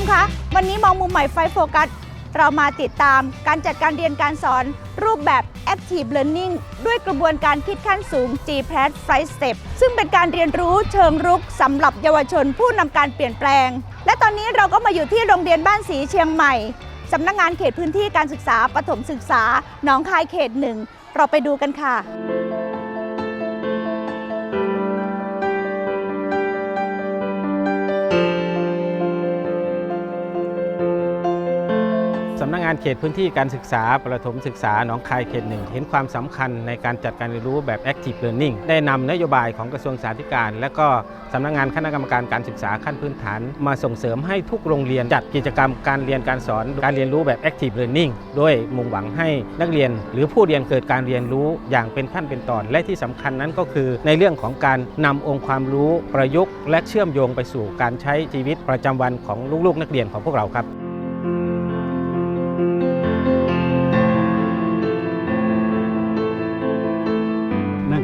มคะ วันนี้มองมุมใหม่ไฟโฟกัส เรามาติดตามการจัดการเรียนการสอนรูปแบบ Active Learning ด้วยกระบวนการคิดขั้นสูง G p l a t Flight Step ซึ่งเป็นการเรียนรู้เชิงรุกสำหรับเยาวชนผู้นำการเปลี่ยนแปลง และตอนนี้เราก็มาอยู่ที่โรงเรียนบ้านสีเชียงใหม่สำนักงานเขตพื้นที่การศึกษาปฐมศึกษาหนองคายเขตหนึ่ง เราไปดูกันค่ะานเขตพื้นที่การศึกษา ประถมศึกษาหนองคายเขตหนึ่งเห็นความสำคัญในการจัดการเรียนรู้แบบ Active Learning ได้นำนโยบายของกระทรวงสาธารณสุขและก็สำนักงานคณะกรรมการการศึกษาขั้นพื้นฐาน มาส่งเสริมให้ทุกโรงเรียนจัดกิจกรรมการเรียนการสอนการเรียนรู้แบบ Active Learning โดยมุ่งหวังให้นักเรียน หรือผู้เรียนเกิดการเรียนรู้อย่างเป็นขั้นเป็นตอน และที่สำคัญนั้นก็คือในเรื่องของการนำองค์ความรู้ประยุกต์ และเชื่อมโยงไปสู่การใช้ชีวิตประจำวันของลูกๆ นักเรียนของพวกเราครับ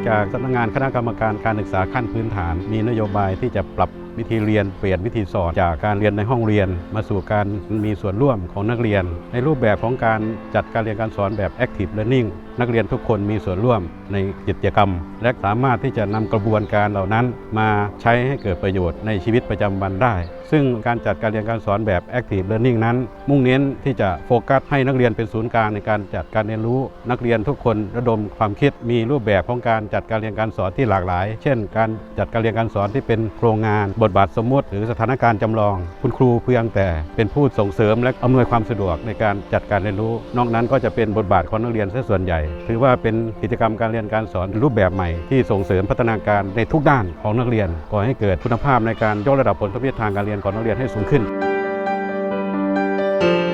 จากสำนักงานคณะกรรมการการศึกษาขั้นพื้นฐาน มีนโยบายที่จะปรับ วิธีเรียนเปลี่ยนวิธีสอนจากการเรียนในห้องเรียน มาสู่การมีส่วนร่วมของนักเรียน ในรูปแบบของการจัดการเรียนการสอนแบบ Active Learning นักเรียนทุกคนมีส่วนร่วมในกิจกรรม และสามารถที่จะนำกระบวนการเหล่านั้นมาใช้ให้เกิดประโยชน์ในชีวิตประจำวันได้ ซึ่งการจัดการเรียนการสอนแบบ Active Learning นั้น มุ่งเน้นที่จะโฟกัสให้นักเรียนเป็นศูนย์กลางในการจัดการเรียนรู้ นักเรียนทุกคนระดมความคิดมีรูปแบบของการจัดการเรียนการสอนที่หลากหลาย เช่น การจัดการเรียนการสอนที่เป็นโครงงานบทบาทสมมติหรือสถานการณ์จำลอง คุณครูเพียงแต่เป็นผู้ส่งเสริมและอำนวยความสะดวกในการจัดการเรียนรู้ นอกนั้นก็จะเป็นบทบาทของนักเรียนซะส่วนใหญ่ ถือว่าเป็นกิจกรรมการเรียนการสอนรูปแบบใหม่ ที่ส่งเสริมพัฒนาการในทุกด้านของนักเรียนก่อให้เกิดคุณภาพในการยกระดับผลสำเร็จทางการเรียนของนักเรียนให้สูงขึ้นวัน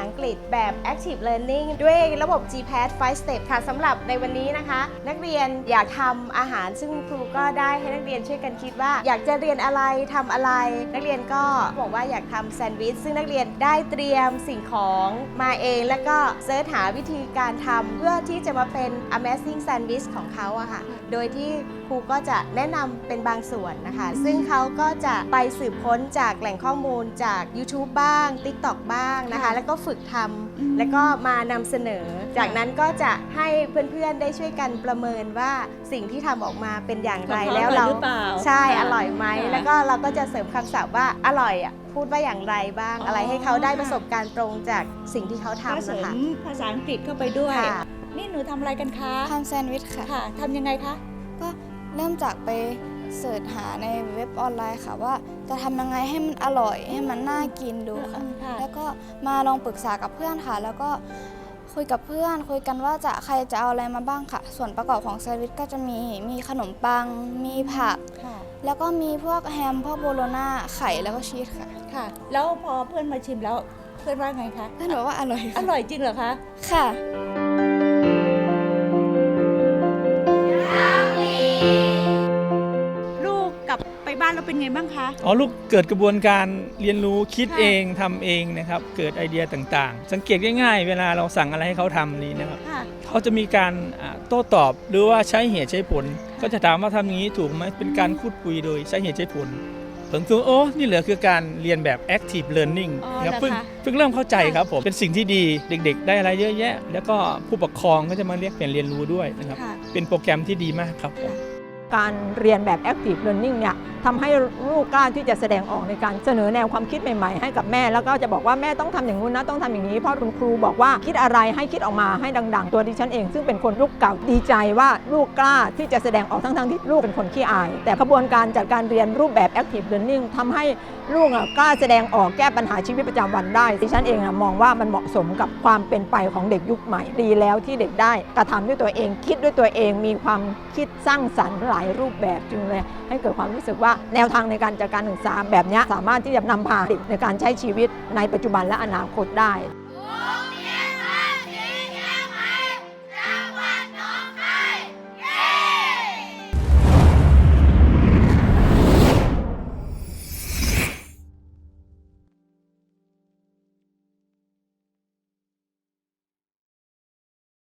อนภาษาอังกฤษแบบ Active Learning ด้วยระบบ GPAD 5 Step ค่ะสำหรับในวันนี้นะคะ นักเรียนอยากทำอาหารซึ่งครูก็ได้ให้นักเรียนช่วยกันคิดว่า อยากจะเรียนอะไรทำอะไร นักเรียนก็บอกว่าอยากทำแซนด์วิชซึ่งนักเรียนได้เตรียมสิ่งของมาเอง แล้วก็เสิร์ชหาวิธีการทำเพื่อที่จะมาเป็น Amazing Sandwich ของเขาอะค่ะ โดยที่ครูก็จะแนะนำเป็นบางส่วนนะคะ ซึ่งเขาก็จะไปสืบค้นจากแหล่งข้อมูลจาก YouTube บ้าง TikTok บ้างนะคะค่ะแล้วก็ฝึกทอืมำแล้วก็มานำเสนอ จากนั้นก็จะให้เพื่อนๆได้ช่วยกันประเมินว่าสิ่งที่ทำออกมาเป็นอย่างไรของเขาแล้วอร่อยเราหรือเปล่าใช่ค่ะอร่อยไหมค่ะแล้วก็เราก็จะเสริมคำศัพท์ว่าอร่อยอะพูดว่าอย่างไรบ้างอ๋อออะไรให้เขาได้ประสบการณ์ตรงจากสิ่งที่เขาก็ทำเสรินะคะมภาษาอังกฤษเข้าไปด้วยค่ะนี่หนูทำอะไรกันคะทำแซนด์วิชค่ะค่ะทำยังไงคะก็เริ่มจากไป เสิร์ชหาในเว็บออนไลน์ค่ะว่า จะทำยังไงให้มันอร่อยให้มันน่ากินดูค่ะ ค่ะ แล้วก็มาลองปรึกษากับเพื่อนค่ะ แล้วก็คุยกับเพื่อน คุยกันว่าจะใครจะเอาอะไรมาบ้างค่ะ ส่วนประกอบของแซนด์วิชก็จะมีมีขนมปัง มีผัก ค่ะ แล้วก็มีพวกแฮมพวกโบโลน่าไข่แล้วก็ชีสค่ะ ค่ะ แล้วพอเพื่อนมาชิมแล้วเพื่อนว่าไงคะ เพื่อนบอกว่าอร่อยอค่ะร่อยจริงเหรอคะ ค่ะานเราเป็นไงบ้างคะ อ๋อลูกเกิดกระบวนการเรียนรู้คิดค่ะ เองทำเองนะครับ เกิดไอเดียต่างๆ สังเกตง่ายๆ เวลาเราสั่งอะไรให้เขาทำนี้นะครับ ค่ะ เขาจะมีการอ่าโต้ตอบหรือว่าใช้เหตุใช้ผล ก็จะถามว่าทำอย่างนี้ถูกไหมเป็นการพูดคุยโดยใช้เหตุใช้ผลผมคิดว่าโอ้นี่เหลือคือการเรียนแบบ active learning อ๋อนะครับเหรอคะ เพิ่งเพิ่งเริ่มเข้าใจค่ะครับผม เป็นสิ่งที่ดีเด็กๆ ได้อะไรเยอะแยะ แล้วก็ผู้ปกครองก็จะมาเรียกเปลี่ยนเรียนรู้ด้วยนะครับ ค่ะ เป็นโปรแกรมที่ดีมากครับผม การเรียนแบบ Active Learning เนี่ยทำให้ลูกกล้าที่จะแสดงออกในการเสนอแนวความคิดใหม่ๆ ให้กับแม่ แล้วก็จะบอกว่าแม่ต้องทำอย่างนู้นนะต้องทำอย่างนี้เพราะคุณครูบอกว่าคิดอะไรให้คิดออกมาให้ดัง ๆ ตัวดิฉันเอง ซึ่งเป็นคนลูกเก่าดีใจว่าลูกกล้าที่จะแสดงออกทั้งๆที่ลูกเป็นคนขี้อาย แต่กระบวนการจัดการเรียนรูปแบบ Active Learning ทำให้ลูกกล้าแสดงออกแก้ปัญหาชีวิตประจำวันได้ดิฉันเองมองว่ามันเหมาะสมกับความเป็นไปของเด็กยุคใหม่ดีแล้วที่เด็กได้กระทำด้วยตัวเอง คิดด้วยตัวเองมีความคิดสร้างสรรค์หลายายรูปแบบจึงเลยให้เกิดความรู้สึกว่าแนวทางในการจัดการศึกษาแบบนี้สามารถที่จะนำพาเด็กในการใช้ชีวิตในปัจจุบันและอนาคตได้